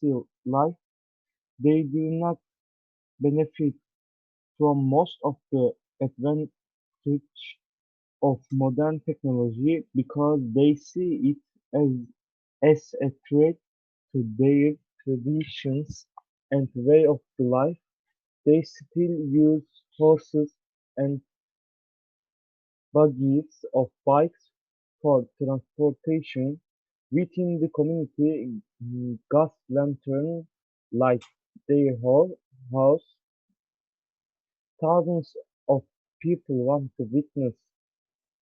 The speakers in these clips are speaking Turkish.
still life, they do not benefit from most of the advantage of modern technology because they see it as, as a threat to their traditions and way of life. They still use horses and buggies of bikes for transportation. Within the community, mm, gas lantern light their ho- house. Thousands of people want to witness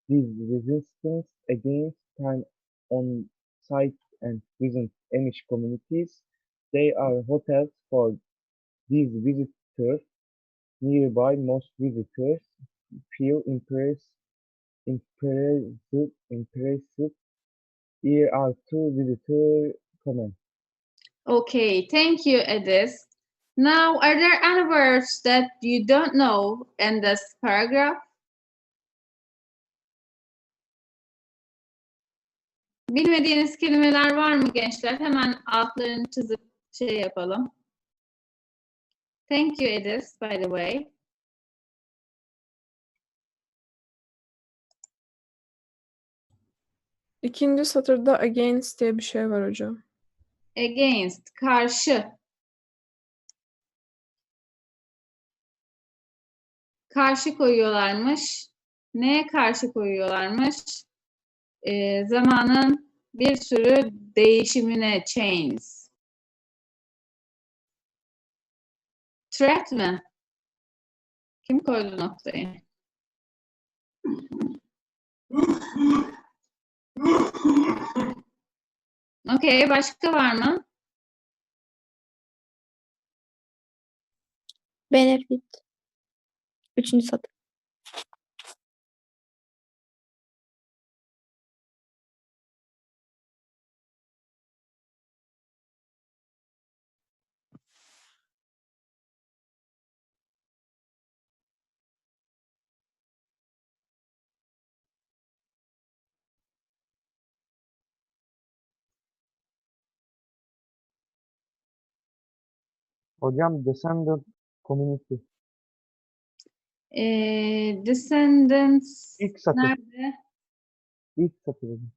this resistance against time on site and visit Amish communities. They are hotels for these visitors. Nearby, most visitors feel impressed, impressed, impressed. Here are two visitor comments. Okay, thank you, Edis. Now, are there any words that you don't know in this paragraph? Bilmediğiniz kelimeler var mı gençler? Hemen altlarını çizip şey yapalım. Thank you, Edis, by the way. İkinci satırda against diye bir şey var hocam. Against, karşı. Karşı koyuyorlarmış. Neye karşı koyuyorlarmış? Ee, zamanın bir sürü değişimine, change. Threat mi? Kim koydu noktayı? Okey, başka var mı? Benefit. Üçüncü satır. Hocam descendant community. Ee, descendants İlk satır. nerede? İlk satır. hocam.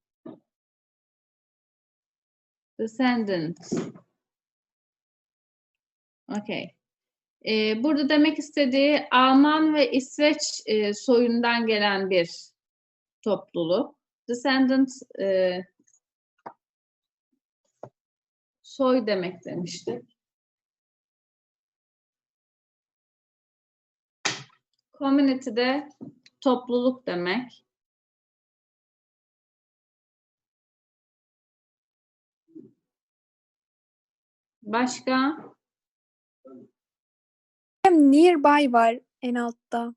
Descendants. Okay. Ee, burada demek istediği Alman ve İsveç e, soyundan gelen bir topluluk. Descendants e, soy demek demişti. Community de topluluk demek. Başka? Hem nearby var en altta.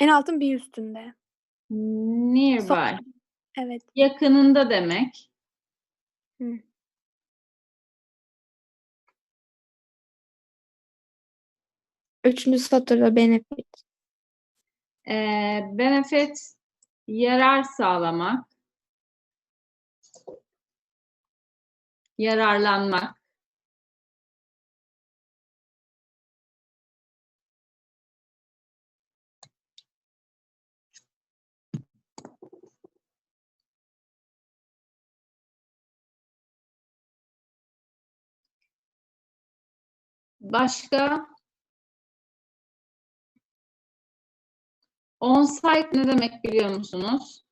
En altın bir üstünde. Nearby. Evet. Yakınında demek. Üçüncü satırda benefit. Ee, benefit yarar sağlamak. Yararlanmak. Başka? On-site ne demek biliyor musunuz?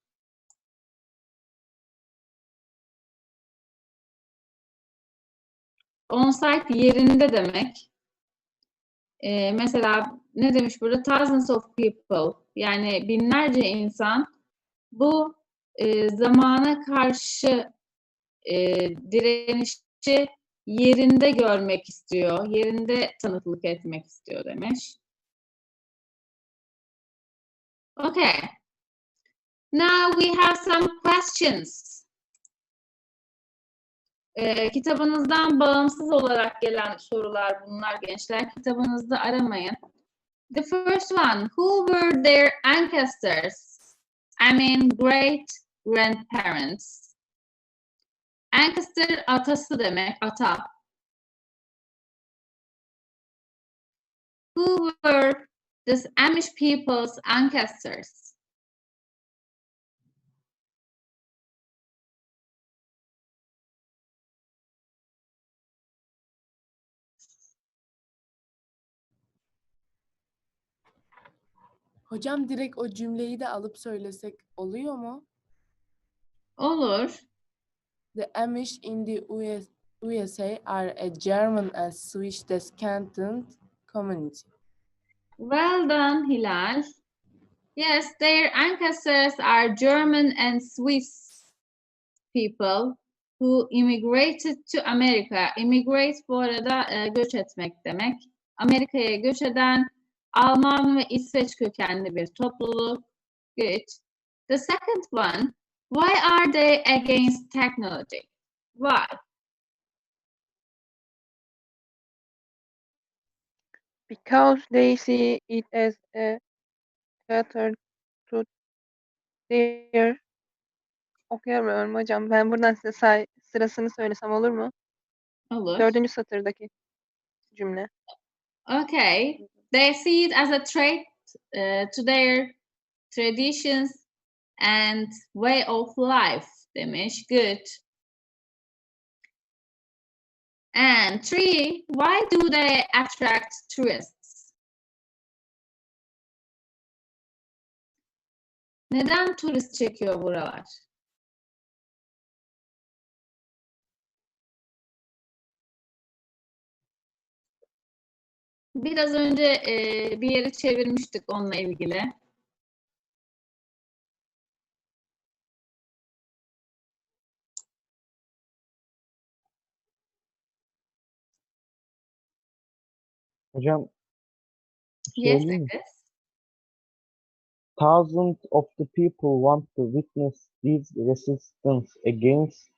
On-site yerinde demek. Ee, mesela ne demiş burada? Thousands of people. Yani binlerce insan bu e, zamana karşı e, direnişi yerinde görmek istiyor. Yerinde tanıklık etmek istiyor demiş. Okay. Now we have some questions. Ee, kitabınızdan bağımsız olarak gelen sorular bunlar gençler. Kitabınızda aramayın. The first one, who were their ancestors? I mean great grandparents. Ancestor atası demek, ata. Who were the Amish people's ancestors? Hocam direkt o cümleyi de alıp söylesek oluyor mu? Olur. The Amish in the US, USA are a German and Swiss descendant community. Well done, Hilal. Yes, their ancestors are German and Swiss people who immigrated to America. Immigrate bu arada e, göç etmek demek. Amerika'ya göç eden Alman ve İsveç kökenli bir topluluk. Good. The second one, why are they against technology? Why? Because they see it as a threat to their okuyamıyorum hocam. Ben buradan size say- sırasını söylesem olur mu? Olur. Dördüncü satırdaki cümle. Okay, they see it as a threat uh, to their traditions and way of life demiş. Good. And three, why do they attract tourists? Neden turist çekiyor buralar? Biraz önce e, bir yeri çevirmiştik onunla ilgili. Hocam Yes, söyleyeyim mi? Thousands of the people want to witness these resistance against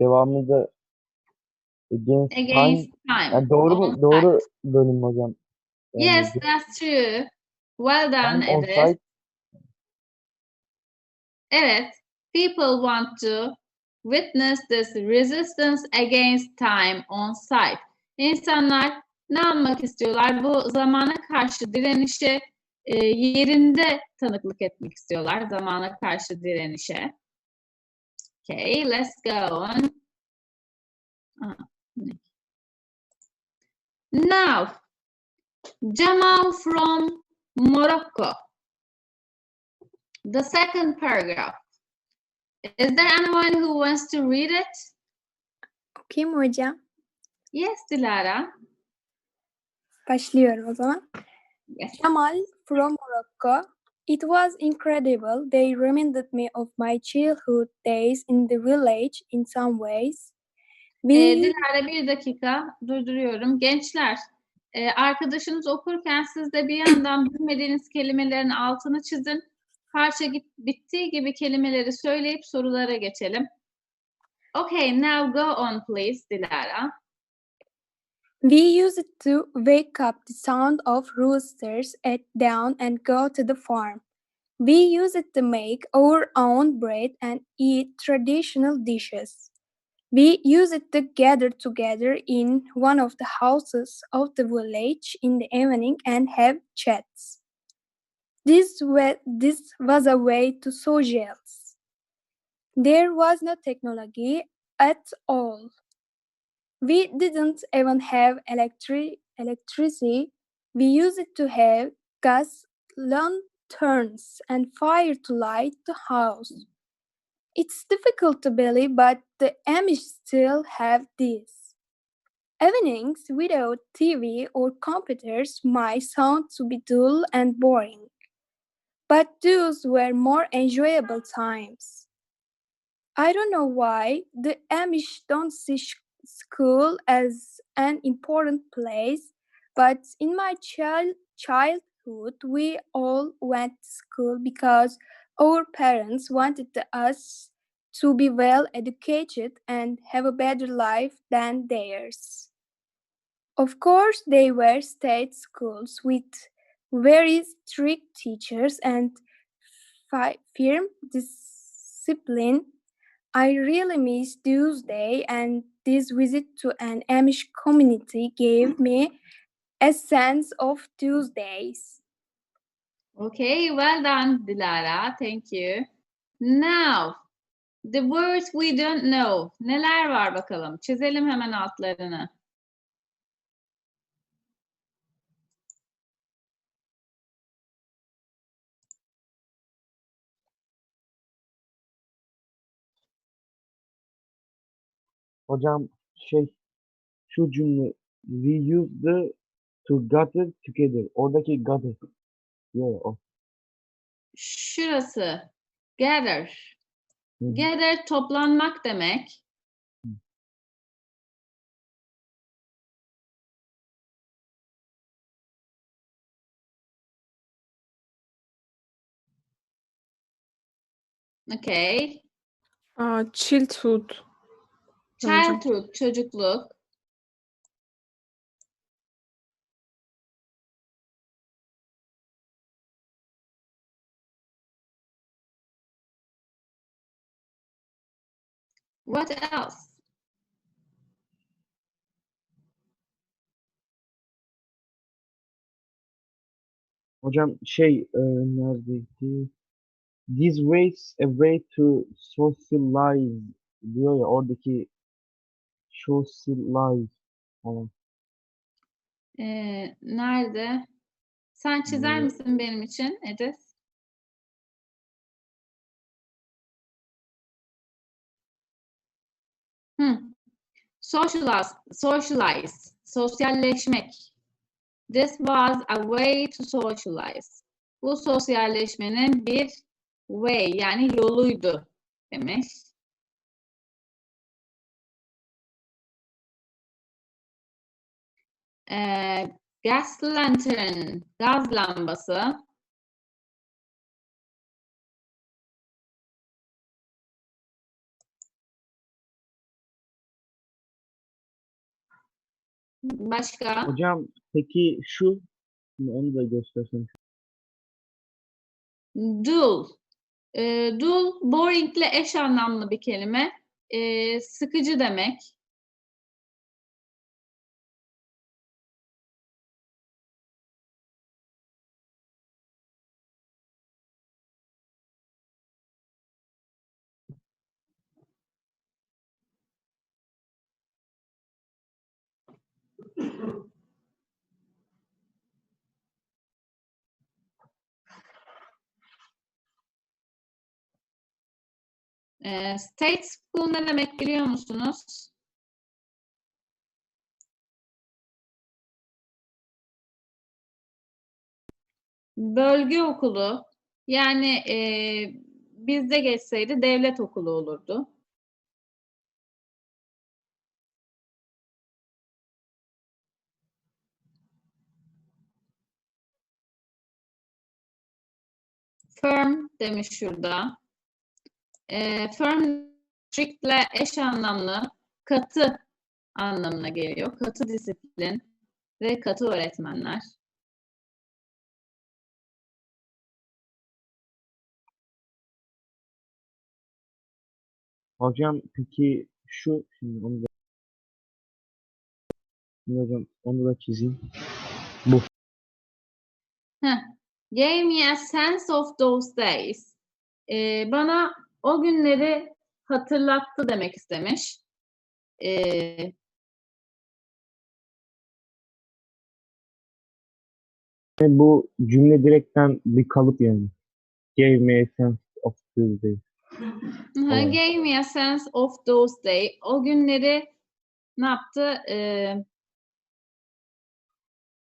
devamında against time. Against time. Yani doğru mu? Doğru bölüm hocam. Yani Yes, that's true. Well done, time on Edis. site Evet. People want to witness this resistance against time on site. İnsanlar ne yapmak istiyorlar? Bu zamana karşı direnişe e, yerinde tanıklık etmek istiyorlar. Zamana karşı direnişe. Okay, let's go on. Ne? Now, Jamal from Morocco. The second paragraph. Is there anyone who wants to read it? Okuyayım hocam? Yes, Dilara. Başlıyorum o zaman. Yes. Jamal from Morocco. It was incredible. They reminded me of my childhood days in the village in some ways. We Ee, Dilara bir dakika durduruyorum. Gençler, e, arkadaşınız okurken siz de bir yandan bilmediğiniz kelimelerin altını çizin. Parça git, bittiği gibi kelimeleri söyleyip sorulara geçelim. Okay, now go on please, Dilara. We use it to wake up the sound of roosters at dawn and go to the farm. We use it to make our own bread and eat traditional dishes. We use it to gather together in one of the houses of the village in the evening and have chats. This, this was a way to socialize. There was no technology at all. We didn't even have electri- electricity. We used it to have gas lanterns and fire to light the house. It's difficult to believe, but the Amish still have this. Evenings without TV or computers might sound to be dull and boring, but those were more enjoyable times. I don't know why the Amish don't see school as an important place, but in my child childhood, we all went to school because our parents wanted us to be well educated and have a better life than theirs. Of course, they were state schools with very strict teachers and fi- firm discipline I really miss Tuesday, and this visit to an Amish community gave mm-hmm. me a sense of Tuesdays. Okay, well done, Dilara. Thank you. Now, the words we don't know. Neler var bakalım? Çizelim hemen altlarını. Hocam şey şu cümle we use the to gather together. Oradaki gather. diyor ya o. Şurası. Gather. Hı hı. Gather toplanmak demek. Okay. Aa, childhood. Childhood, çocukluk. What else? Hocam şey e, neredeydi? This ways a way to socialize diyor ya oradaki socialize falan. Ee, nerede? Sen çizer misin benim için Edis? Hı. Socialize, socialize, sosyalleşmek. This was a way to socialize. Bu sosyalleşmenin bir way yani yoluydu demiş. Ee, gas lantern, gaz lambası. Başka? Hocam peki şu onu da göstersem. Dull. Ee, dull, boring ile eş anlamlı bir kelime. Ee, sıkıcı demek. Ee, state school ne demek biliyor musunuz? Bölge okulu. Yani e, bizde geçseydi devlet okulu olurdu. Firm demiş şurada. E, firm strict'le eş anlamlı katı anlamına geliyor. Katı disiplin ve katı öğretmenler. Hocam peki şu şimdi onu da Şimdi hocam onu da çizeyim. Bu. Heh. Gave me a sense of those days. Ee, bana o günleri hatırlattı demek istemiş. Ee, bu cümle direkten bir kalıp yani. Gave me a sense of. Ha, Tamam. Gave me a sense of those days. O günleri ne yaptı? Ee,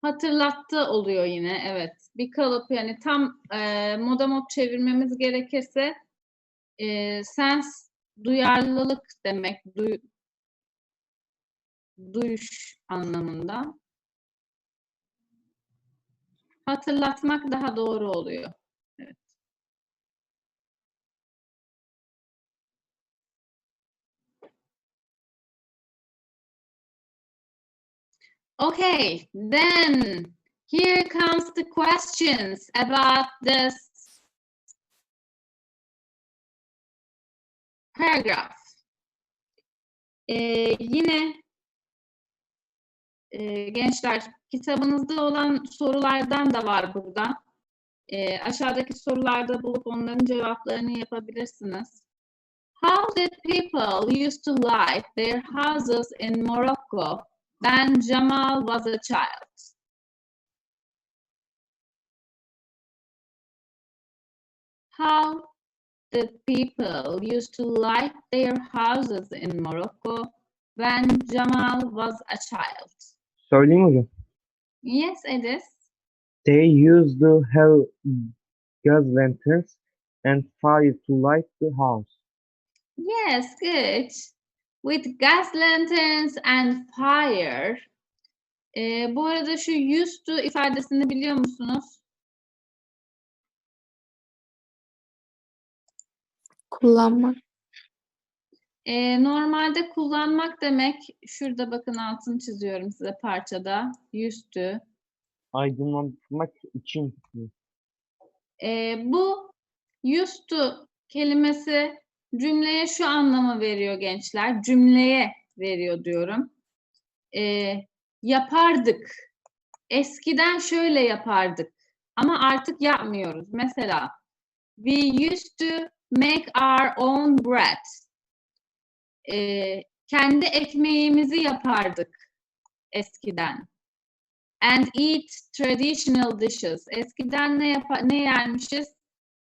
hatırlattı oluyor yine. Evet. Bir kalıp yani tam e, moda mod çevirmemiz gerekirse e, sense duyarlılık demek. Duy, duyuş anlamında. Hatırlatmak daha doğru oluyor. Okay, then here comes the questions about this paragraph. Ee, yine e, gençler kitabınızda olan sorulardan da var burada. Ee, aşağıdaki sorularda bulup onların cevaplarını yapabilirsiniz. How did people used to light their houses in Morocco when Jamal was a child? How did people used to light their houses in Morocco when Jamal was a child? Söyleyeyim hocam. Yes, it is. They used to have gas lanterns and fire to light the house. Yes, good. With gas lanterns and fire. Ee, bu arada şu used to ifadesini biliyor musunuz? Kullanmak. Ee, normalde kullanmak demek, şurada bakın altını çiziyorum size parçada. Used to. Aydınlatmak için. Ee, bu used to kelimesi cümleye şu anlamı veriyor gençler. Cümleye veriyor diyorum. Ee, yapardık. Eskiden şöyle yapardık. Ama artık yapmıyoruz. Mesela we used to make our own bread. Ee, kendi ekmeğimizi yapardık eskiden. And eat traditional dishes. Eskiden ne yapa- ne yermişiz?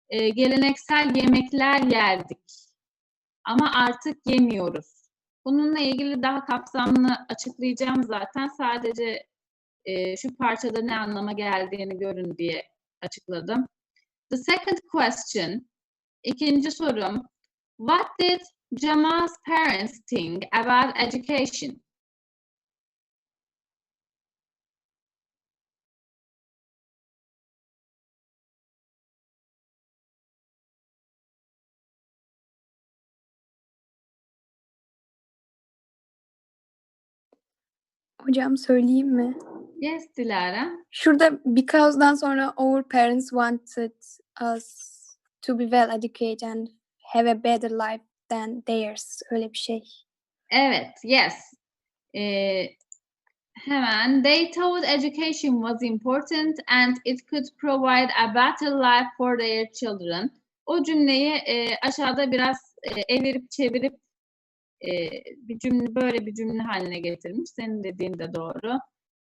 Ee, geleneksel yemekler yerdik. Ama artık yemiyoruz. Bununla ilgili daha kapsamlı açıklayacağım zaten. Sadece e, şu parçada ne anlama geldiğini görün diye açıkladım. The second question, ikinci sorum. What did Jamal's parents think about education? Hocam söyleyeyim mi? Yes, Dilara. Şurada because'dan sonra our parents wanted us to be well educated and have a better life than theirs. Öyle bir şey. Evet, yes. Ee, hemen. They thought education was important and it could provide a better life for their children. O cümleyi e, aşağıda biraz e, evirip çevirip e, bir cümle böyle bir cümle haline getirmiş. Senin dediğin de doğru.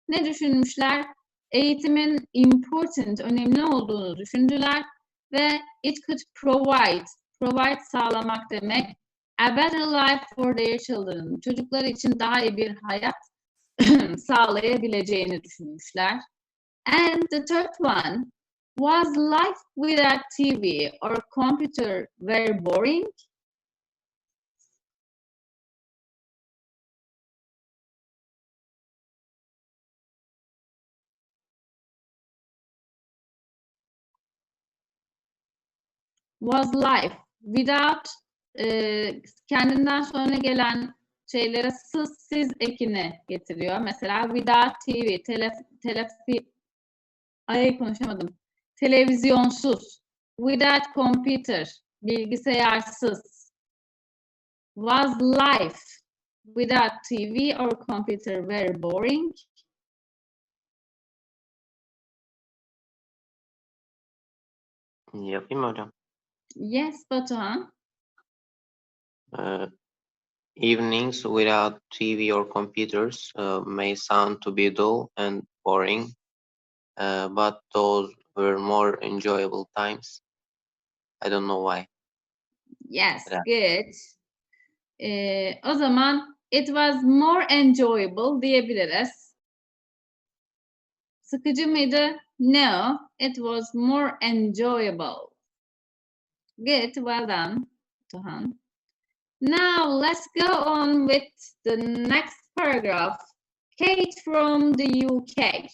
Ne düşünmüşler? Eğitimin important, önemli olduğunu düşündüler ve it could provide, provide sağlamak demek a better life for their children. Çocuklar için daha iyi bir hayat sağlayabileceğini düşünmüşler. And the third one was life without TV or computer very boring? Was life without e, kendinden sonra gelen şeylere sız siz ekini getiriyor. Mesela without TV, telef, telefi, ay konuşamadım. Televizyonsuz. Without computer, bilgisayarsız. Was life without TV or computer very boring? Yapayım mı hocam? Yes, Batuhan. Uh, evenings without TV or computers uh, may sound to be dull and boring, uh, but those were more enjoyable times. I don't know why. Yes, Yeah. good. Ee, o zaman it was more enjoyable diyebiliriz. Sıkıcı mıydı? No, it was more enjoyable. Good, well done, Tuhan. Now let's go on with the next paragraph. Kate from the UK.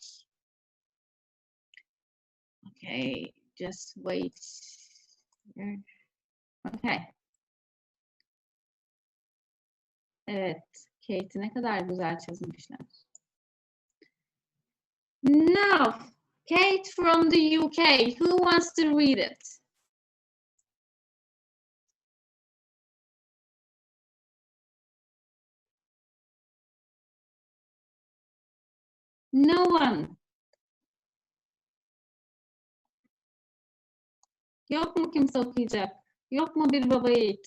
Okay, just wait. Okay. Evet, Kate'i ne kadar güzel çizmişler. Now, Kate from the UK, who wants to read it? No one. Yok mu kimse okuyacak? Yok mu bir baba yiğit?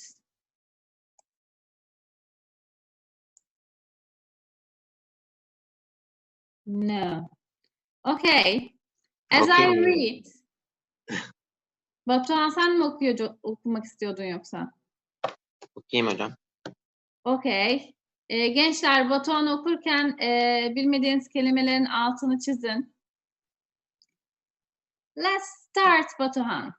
No. Okay. As I Okuyayım mı? read. Batuhan sen mi okuyor, okumak istiyordun yoksa? Okuyayım hocam. Okay. Ee, gençler Batuhan okurken e, bilmediğiniz kelimelerin altını çizin. Let's start Batuhan.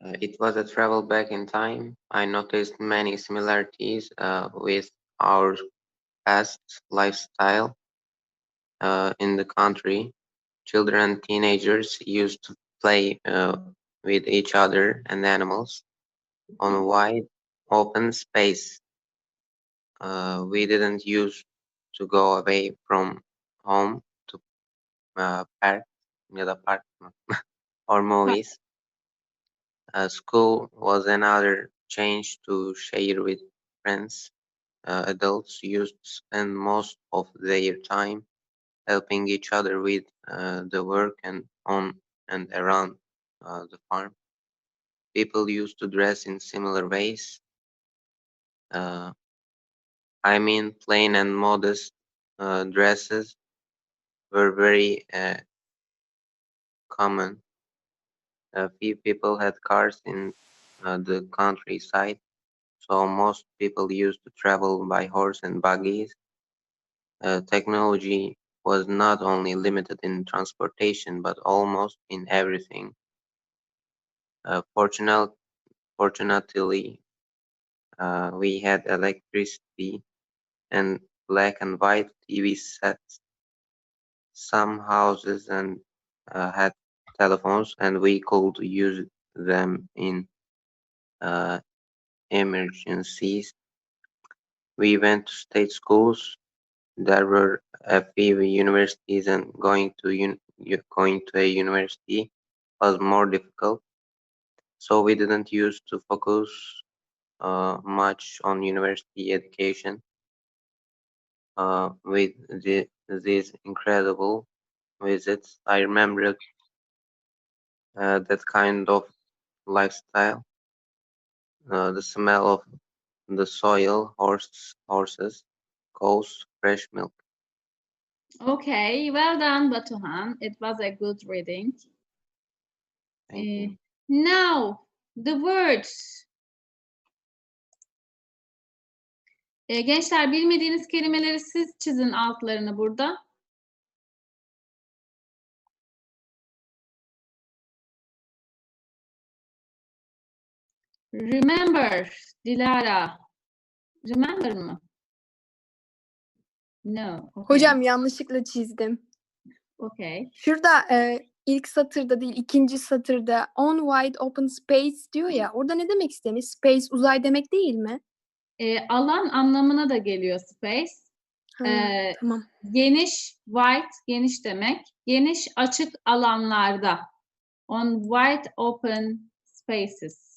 Uh, it was a travel back in time. I noticed many similarities uh, with our past lifestyle uh, in the country. Children and teenagers used to play uh, with each other and animals on a wide open space. Uh, we didn't use to go away from home to uh, park ya the park or movies. Uh, school was another change to share with friends. Uh, adults used to spend most of their time helping each other with uh, the work and on and around uh, the farm. People used to dress in similar ways. I mean, plain and modest uh, dresses were very uh, common. A few people had cars in uh, the countryside, so most people used to travel by horse and buggies. Uh, technology was not only limited in transportation, but almost in everything. Uh, fortunate, fortunately, uh, we had electricity and black and white TV sets. Some houses and uh, had telephones, and we could use them in uh, emergencies. We went to state schools. There were a few universities, and going to un- going to a university was more difficult. So we didn't use to focus uh, much on university education. Uh, with the, these incredible visits, I remember uh, that kind of lifestyle. Uh, the smell of the soil, horse, horses, cows, fresh milk. Okay, well done Batuhan. It was a good reading. Thank Eh, you. now, the words. Eh, gençler bilmediğiniz kelimeleri siz çizin altlarını burada. Remember, Dilara. Remember mı? No. okay, Hocam yanlışlıkla çizdim. Okay. Şurada e, ilk satırda değil ikinci satırda on wide open space diyor ya orada ne demek istemiş? Space uzay demek değil mi? Eh, alan anlamına da geliyor space. Ha, Eh, tamam. Geniş, wide, geniş demek. Geniş, açık alanlarda. On wide open spaces.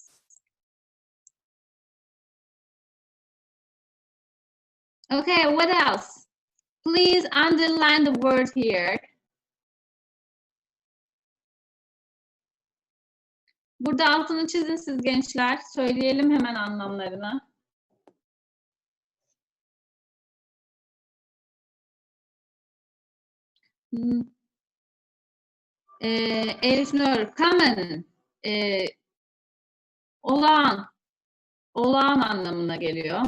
Okay, what else? Please underline the word here. Burada altını çizin siz gençler. Söyleyelim hemen anlamlarını. Elif Nur, common, ee, olağan, olağan anlamına geliyor.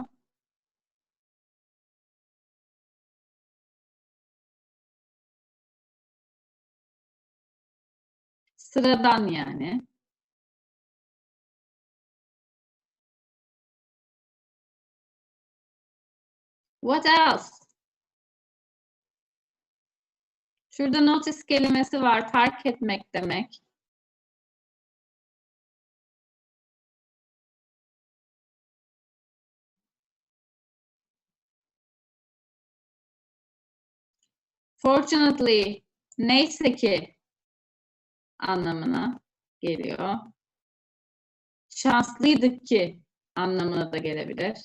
Sıradan yani. What else? Şurada notice kelimesi var. Fark etmek demek. Fortunately, neyse ki anlamına geliyor. Şanslıydık ki anlamına da gelebilir.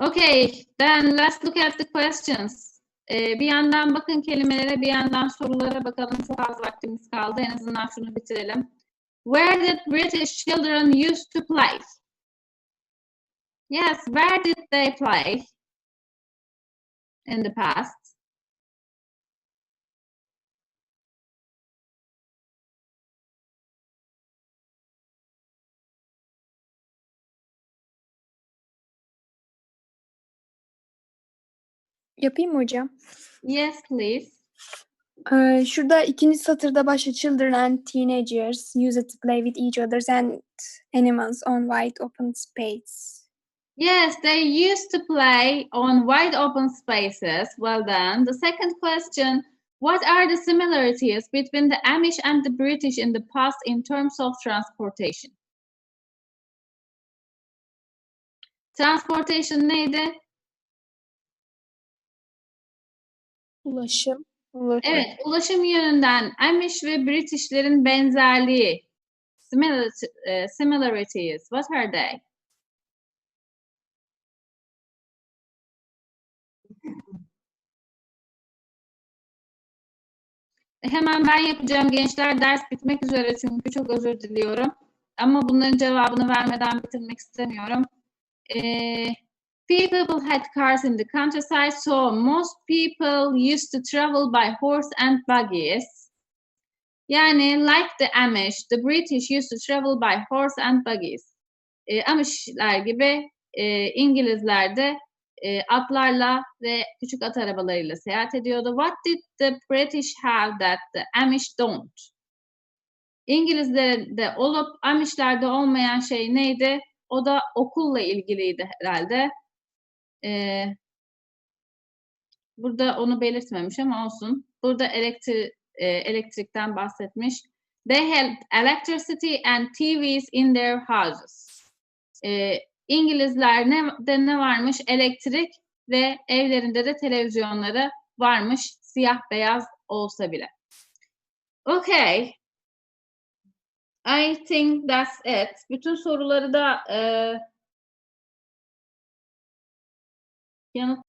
Okay, then let's look at the questions. Ee, bir yandan bakın kelimelere, bir yandan sorulara bakalım. Çok az vaktimiz kaldı. En azından şunu bitirelim. Where did British children used to play? Yes, where did they play in the past? Yapayım mı hocam? Yes, please. Ee, şurada ikinci satırda başta children and teenagers use it to play with each others and animals on wide open space. Yes, they used to play on wide open spaces. Well done. The second question What are the similarities between the Amish and the British in the past in terms of transportation? Transportation neydi? Ulaşım. Ulaşım. Evet, ulaşım yönünden Amish ve Britishlerin benzerliği. Similarity, eh, similarities. What are they? Hemen ben yapacağım gençler. Ders bitmek üzere çünkü çok özür diliyorum. Ama bunların cevabını vermeden bitirmek istemiyorum. Ee, few people had cars in the countryside, so most people used to travel by horse and buggies. Yani like the Amish, the British used to travel by horse and buggies. Ee, Amishler gibi e, İngilizler de e, atlarla ve küçük at arabalarıyla seyahat ediyordu. What did the British have that the Amish don't? İngilizlerde olup Amish'lerde olmayan şey neydi? O da okulla ilgiliydi herhalde. Ee, burada onu belirtmemiş ama olsun. Burada elektri e, elektrikten bahsetmiş. They had electricity and TVs in their houses. Ee, İngilizler ne, de ne varmış? Elektrik ve evlerinde de televizyonları varmış. Siyah beyaz olsa bile. Okay. I think that's it. Bütün soruları da e, yanıt